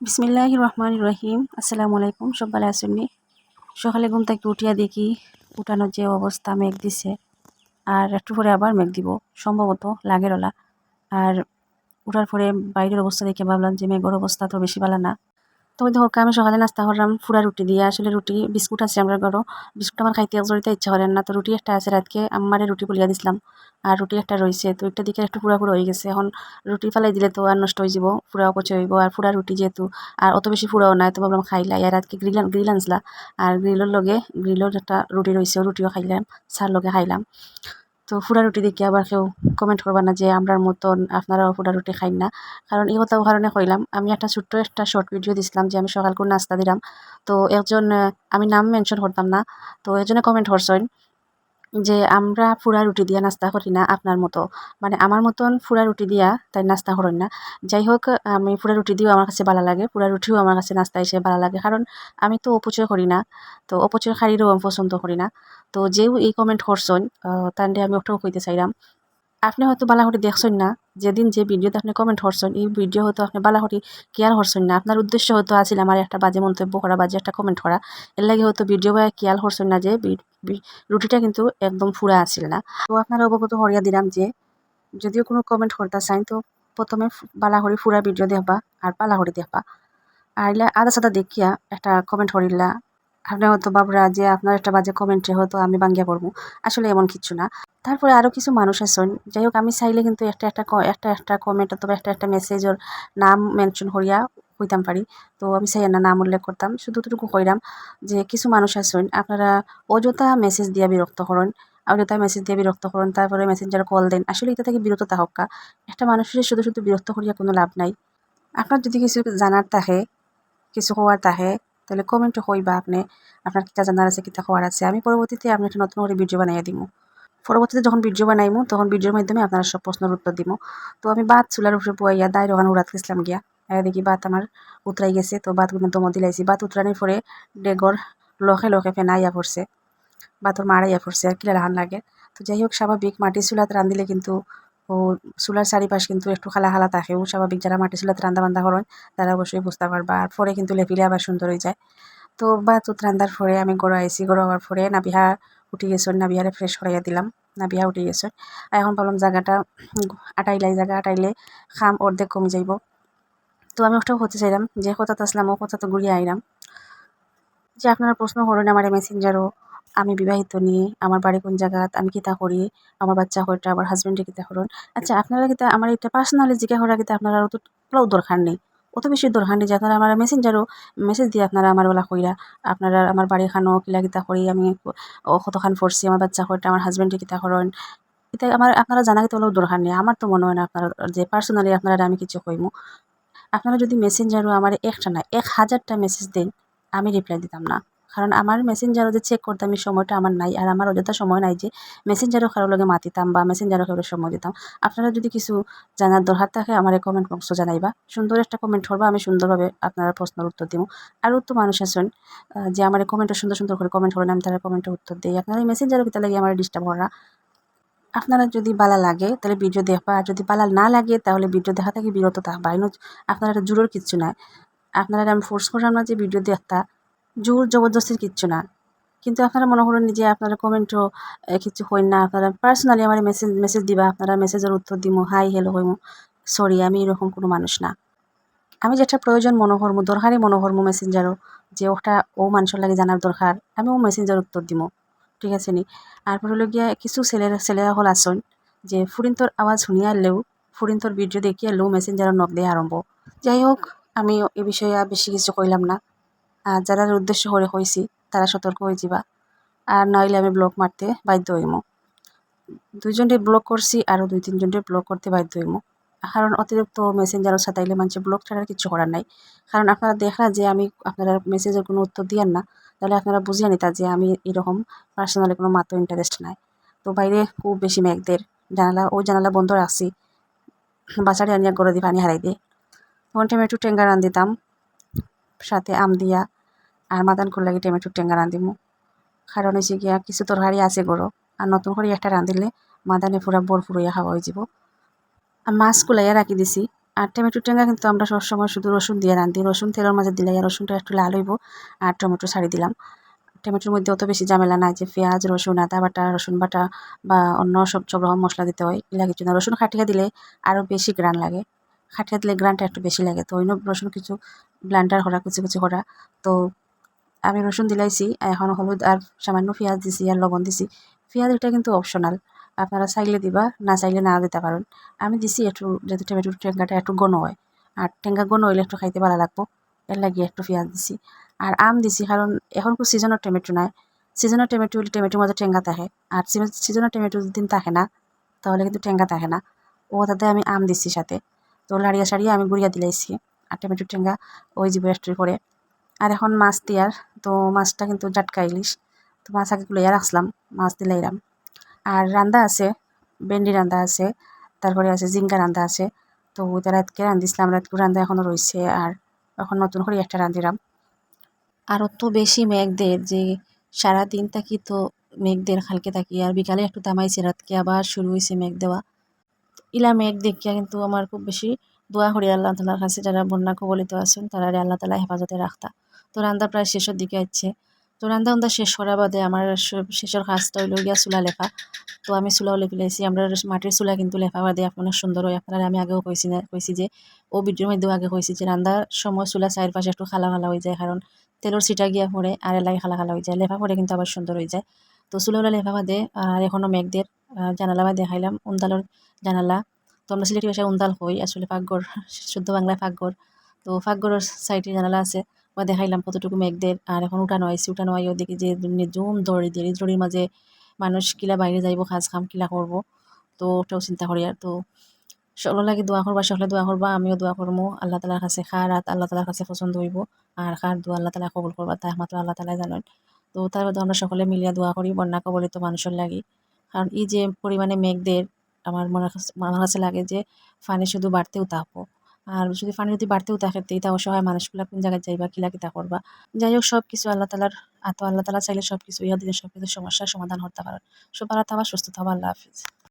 বিসমিল্লাহ রহমান রহিম আসসালামু আলাইকুম সব্বাল আসেননি সকালে ঘুম থেকে উঠিয়া দেখি উঠানোর যে অবস্থা মেঘ দিছে, আর একটু পরে আবার মেঘ দিব, সম্ভবত লাগে রলা আর উঠার পরে বাইরের অবস্থা দেখে ভাবলাম যে মেঘর অবস্থা তো বেশি ভালো না। তো দেখো আমি সকালে নাস্তা করলাম ফুরা রুটি দিয়ে আসলে রুটি, বিস্কুট আছে আমরা ঘরও বিস্কুট আমার খাইতে জড়িতে ইচ্ছা করেন না, তো রুটি একটা আছে রাতকে আমারে রুটি বলিয়া দিছিলাম। আর রুটি একটা রয়েছে তো একটা দিকে একটু পুরা পুরো হয়ে গেছে। এখন রুটি ফালাই দিলে তো আর নষ্ট হয়ে যাব পুরা অপচয় হইব। আর পুরা রুটি যেহেতু, আর অত বেশি ফুরাও নাই, তো ভাবলাম খাইলাই আর রাতকে গ্রিল গ্রিল আনছিলা। আর গ্রিলের লগে, গ্রিলের একটা রুটি রয়েছে রুটিও খাইলাম, সার লগে খাইলাম। তো ফুরা রুটি দেখি আবার কেউ কমেন্ট করবা না যে আমরার মতন আপনারাও ফুরা রুটি খাই না। কারণ এই কথা কারণে কইলাম, আমি একটা ছোট্ট একটা শর্ট ভিডিও দিছিলাম যে আমি সকাল করে নাস্তা দিলাম। তো একজন আমি নাম মেনশন করতাম না, তো একজনে কমেন্ট করছেন। যে আমরা ফুড়া রুটি দিয়া নাস্তা করি না আপনার মতো। মানে আমার মতন ফুড়া রুটি দিয়া তাই নাস্তা করেন না। যাই হোক আমি ফুড়া রুটি দিয়েও আমার কাছে ভালো লাগে, ফুরা রুটিও আমার কাছে নাস্তা হিসেবে ভালো লাগে। কারণ আমি তো অপচয় করি না, তো অপচয় শাড়িরও আমি পছন্দ করি না। তো যেও এই কমেন্ট করছেন তান্ডে আমি ওটাও কইতে চাইলাম। আপনি হয়তো বালাহরি দেখছেন না, যেদিন যে ভিডিওতে আপনি কমেন্ট করছেন, এই ভিডিও হয়তো আপনি বালাহরি কেয়ার করছেন না। আপনার উদ্দেশ্য হয়তো আছিল আমার একটা বাজে মন্তব্য করা, বাজে একটা কমেন্ট করা। এর লাগে হয়তো ভিডিও বা কেয়ার করছেন না যে রুটিটা কিন্তু একদম ফুরা আছিল না। তো আপনারা অবগত হরিয়া দিলাম যে, যদিও কোনো কমেন্ট করতে চাই, তো প্রথমে বালাহরি ফুরা ভিডিও দেখবা আর পালাহরি দেখবা। আর আদা সাদা দেখিয়া একটা কমেন্ট করিলা আপনি হয়তো বাবরা যে আপনার একটা বাজে কমেন্টে হয়তো আমি বাঙ্গিয়া পড়ব। আসলে এমন কিছু না। তারপরে আরও কিছু মানুষ আছেন। যাই হোক, আমি চাইলে কিন্তু একটা একটা একটা একটা কমেন্ট অথবা একটা একটা মেসেজের নাম মেনশন করিয়া হইতাম পারি। তো আমি চাই না নাম উল্লেখ করতাম। শুধুটুকু কইরাম যে কিছু মানুষ আছেন, আপনারা অযথা মেসেজ দিয়া বিরক্ত করেন অযথা মেসেজ দিয়ে বিরক্ত করেন তারপরে মেসেঞ্জার কল দেন। আসলে এটা থেকে বিরত থাকা একটা মানুষের শুধু শুধু বিরক্ত করিয়া কোনো লাভ নাই। আপনার যদি কিছু জানার থাকে, কিছু হওয়ার থাকে তাহলে কমেন্টে কইবা আপনি। আপনার কিতা জানার আছে কিতা হওয়ার আছে। আমি পরবর্তীতে আপনি একটা নতুন করে ভিডিও বানাইয়া দিব পরবর্তীতে যখন ভিডিও বানাইমু, তখন ভিডিওর মাধ্যমে আপনারা সব প্রশ্নের উত্তর দিব তো আমি বাদ চুলার উপরে পুয়াইয়া দায় ওখানে উড়াত গেছিলাম গিয়া। দেখি বাত আমার উতরাই গেছে, তো বাতগুলো দম দিলাইছি। বাত উতরানির পরে ডেগর লখে লখে ফেনাইয়া পড়ছে। বাতর মারাইয়া পড়ছে, আর কিলা লাহান লাগে। তো যাই হোক, স্বাভাবিক মাটি চুলাত রান্ধিলে কিন্তু ও চুলার চারিপাশ কিন্তু একটু খালা খালা থাকে ও স্বাভাবিক যারা মাটি চুলাতে রান্দা বান্ধা করেন, তারা অবশ্যই বুঝতে পারবা। আর পরে কিন্তু লেপিলে আবার সুন্দর হয়ে যায়। তো বাতুত রান্দার পরে আমি গড়ো আইসি গড়ো হওয়ার পরে নাবিহা উঠে গেছেন নাবিহারে ফ্রেশ করাইয়া দিলাম। না নাবিহা উঠে গেছেন এখন ভাবলাম জায়গাটা আটাইলাই, জায়গা আটাইলে খাম অর্ধেক কমে যাইব। তো আমি ওটাও হতে চাইলাম যে কথাতে আসলাম, ও কথা তো ঘুরিয়ে আইলাম। যে আপনারা প্রশ্ন করেন আমার মেসেঞ্জারও আমি বিবাহিত নিয়ে আমার বাড়ি কোন জায়গাত আমি কিতা করি? আমার বাচ্চা কয়টা আমার হাজবেন্ডে কিতা করেন আচ্ছা আপনারা কিতা আমার এটা পার্সোনালি জিজ্ঞা করা কিতা আপনারা অত দরকার নেই। অত বেশি দরকার নেই যে আপনারা আমার মেসেঞ্জারও মেসেজ দিয়ে আপনারা আমার বলা কইরা, আপনারা আমার বাড়ি খানো কিলা কিতা করি, আমি কতখান ফরছি আমার বাচ্চা কয়টা আমার হাজবেন্ডে কিতা করেন এটা আমার, আপনারা জানা কিন্তু হলেও দরকার নেই। আমার তো মনে হয় না আপনারা, যে পার্সোনালি আপনারা আমি কিছু কইমু। আপনারা যদি মেসেঞ্জারও আমার একটা না, এক হাজারটা মেসেজ দেন, আমি রিপ্লাই দিতাম না। কারণ আমার মেসেঞ্জারও যে চেক করতাম এই সময়টা আমার নাই, আর আমার অযথা সময় নাই যে মেসেঞ্জারও কারও লগে মাতিতাম বা মেসেঞ্জারও কারও সময় দিতাম। আপনারা যদি কিছু জানার দরকার থাকে আমার কমেন্ট বক্স জানাইবা। সুন্দর একটা কমেন্ট করবা, আমি সুন্দরভাবে আপনারা প্রশ্নের উত্তর দিব আরও তো মানুষ আছেন যে আমার কমেন্টে সুন্দর সুন্দর করে কমেন্ট করেন, আমি তারা কমেন্টের উত্তর দিই। আপনারা এই মেসেঞ্জারও কিতা লাগে আমার ডিস্টার্ব করা আপনারা যদি বালা লাগে, তাহলে ভিডিও দেখবা। আর যদি বালা না লাগে, তাহলে ভিডিও দেখা থেকে বিরত থাকবা। আপনারা জোরের কিচ্ছু নাই। আপনারা আমি ফোর্স করলাম না যে ভিডিও দেখতা। জোর জবরদস্তির কিচ্ছু না। কিন্তু আপনারা মনে করেন যে আপনারা কমেন্টও কিছু হইন না। আপনারা পার্সোনালি আমার মেসেজ মেসেজ দিবা, আপনারা মেসেজের উত্তর দিমো হাই হ্যালো হইমু। সরি আমি এরকম কোনো মানুষ না। আমি যেটা প্রয়োজন মনোহরমু দরকারই মনোহরমু মেসেঞ্জারও যে ওটা ও মানুষের লাগে জানার দরকার আমি ও মেসেঞ্জার উত্তর দিমো। ঠিক আছে নি? তারপর হলো গিয়া কিছু ছেলেরা ছেলেরা হল আসন, যে ফুরিন্তর আওয়াজ শুনিয়া এলেও, ফুরিন্তর ভিডিও দেখিয়া এলেও মেসেঞ্জারের নখ দিয়ে আরম্ভ। যাই হোক, আমি এ বিষয়ে বেশি কিছু কইলাম না। আর যারা উদ্দেশ্য করে হয়েছি তারা সতর্ক হয়ে যাবা। আর নইলে আমি ব্লক মারতে বাধ্য হইমো। দুইজনকে ব্লক করছি আরও দুই তিনজনকে ব্লক করতে বাধ্য হইমো। কারণ অতিরিক্ত মেসেঞ্জারও সাতাইলে মানুষের ব্লক ছাড়ার কিছু করার নাই। কারণ আপনারা দেখা যে আমি আপনারা মেসেজের কোনো উত্তর দিয়ান না, তাহলে আপনারা বুঝিয়ে নিতা যে আমি এরকম পার্সোনালি কোনো মাত্র ইন্টারেস্ট নাই। তো বাইরে খুব বেশি মেঘদের জানালা ও জানালা বন্ধ রাখছি। বাচ্চাটি আনিয়া গড়ে দিয়ে পানি হারাই দিয়ে তখন টমেটো টেঙ্গা রান দিতাম। সাথে আম দিয়া আর মাদান করলে টমেটোর টেঙ্গা রাঁধিমু কারণ হয়েছে গিয়া, কিছু তরকারি আছে গরো আর নতুন করে একটা রাঁধিলে মাদানে পুরা বরফুর হইয়া খাওয়া হয়ে যাব। আর মাছ কুলাইয়া রাখি দিছি। আর টমেটো টেঙ্গা কিন্তু আমরা সবসময় শুধু রসুন দিয়ে রান্ধি রসুন তেলের মাঝে দিলে রসুনটা একটু লাল হইব আর টমেটো ছাড়ি দিলাম। টমেটোর মধ্যে অত বেশি ঝামেলা নাই যে পেঁয়াজ রসুন আদা বাটা রসুন বাটা বা অন্য সব সব রকম মশলা দিতে হয়। এগুলা কিছু না রসুন খাটিয়া দিলে আরও বেশি গ্রান লাগে। খাটিয়া দিলে গ্রানটা একটু বেশি লাগে, তো অন্য রসুন কিছু ব্লান্ডার করা কুচি কুচি করা তো আমি রসুন দিলাইছি, এখন হলুদ আর সামান্য পেঁয়াজ দিছি আর লবণ দিছি। পেঁয়াজ এটা কিন্তু অপশনাল আপনারা চাইলে দিবা, না চাইলে না দিতে পারেন। আমি দিছি একটু যাতে টমেটোর টেঙ্গাটা একটু ঘন হয় আর টেঙ্গা ঘন হইলে একটু খাইতে ভালো লাগবো, এর লাগিয়ে একটু পেঁয়াজ দিছি। আর আম দিছি, কারণ এখন খুব সিজনের টমেটো নাই। সিজনের টমেটো হলে টমেটোর মধ্যে টেঙ্গা থাকে আর সিজনের টমেটো যদি থাকে না, তাহলে কিন্তু টেঙ্গা থাকে না। ও তাতে আমি আম দিছি সাথে। তো লাড়িয়া সারিয়া আমি গুড়িয়া দিলাইছি। আর টমেটো টেঙ্গা ওই জীব একটু করে। আর এখন মাছ দিয়ার, তো মাছটা কিন্তু জাটকা ইলিশ। তো মাছ আগে গুলাইয়া রাখলাম মাছ দিলাইরাম আর রান্দা আছে, ভেন্ডি রান্দা আছে, তারপরে আছে জিঙ্গা রান্দা আছে। তো ওইটা রাতকে রান্ধিছিলাম, রাতকে রান্দা এখনও রয়েছে আর এখন নতুন করে একটা রান্ধিরাম আর অত বেশি মেঘ দের যে সারাদিন থাকি তো মেঘ দের খালকে থাকি, আর বিকালে একটু দামাইছে রাতকে আবার শুরু হয়েছে মেঘ দেওয়া। ইলা মেঘ দেখিয়া কিন্তু আমার খুব বেশি দোয়া করি, আল্লাহ তালার কাছে যারা বন্যা কবলিত আছেন, তারা আল্লাহ তালা হেফাজতে রাখতা। তো রান্দা প্রায় শেষের দিকে আসছে তো রান্দা উন্দা শেষ করা বাদে আমার শেষের কাজটা হইল গিয়া চুলা লেখা। তো আমি চুলাও লেপি লাইছি আমরা মাটির চুলা কিন্তু লেখা বাদে আপনার সুন্দর হয়। আপনারা আমি আগেও কইছি না, কইছি যে, ও ভিডিওর মধ্যেও আগে কইছি যে, রান্দার সময় চুলা চারিপাশে একটু খালা খালা হয়ে যায়। কারণ তেলের ছিটা গিয়া পড়ে আর এলাকায় খালা খালা হয়ে যায়। লেফা পরে কিন্তু আবার সুন্দর হয়ে যায়। তো চুলাওলা লেফা বাদে, আর এখনও মেঘদের জানালা বা দেখাইলাম। উন্দালোর জানালা। তো আমরা সিলেটি ভাষায় উন্দাল হই, আসলে পাকঘর, শুদ্ধ বাংলায় পাকঘর। তো পাকঘরের সাইডে জানালা আছে বা দেখাইলাম কতটুকু মেঘদের আর এখন উঠানো আইসি উঠানো আইও দেখি যে জুম দড়ি দিয়ে দড়ির মাঝে মানুষ কিলা বাইরে যাইব কাজ খাম কিলা করব। তো ওটাও চিন্তা করি আর তো, সকলের লাগে দোয়া করবা, সকলে দোয়া করবা, আমিও দোয়া করব আল্লাহ তালার কাছে খার রাত আল্লাহ তালার কাছে পছন্দ হইব, আর খার দোয়া আল্লাহ তালা কবল করবা, তা একমাত্র আল্লাহ তালাই জানেন। তো তার মধ্যে আমরা সকলে মিলিয়া দোয়া করি, বন্যা কবলিত মানুষের লাগি। কারণ এই যে পরিমাণে মেঘদের আমার মনে কাছে- আমার কাছে লাগে যে ফানি শুধু বাড়তেও থাকব। আর যদি ফানি যদি বাড়তেও থাকে, তা অসহায় মানুষগুলো কোন জায়গায় যাইবা কিলা কিতা করবা। যাই হোক সব কিছু আল্লাহ তালার আত আল্লাহ তালা চাইলে সব কিছু ইহাদের সব কিছু সমস্যার সমাধান হতে পারেন সব আল্লাহ থাকবা সুস্থ থাকবা আল্লাহ হাফিজ।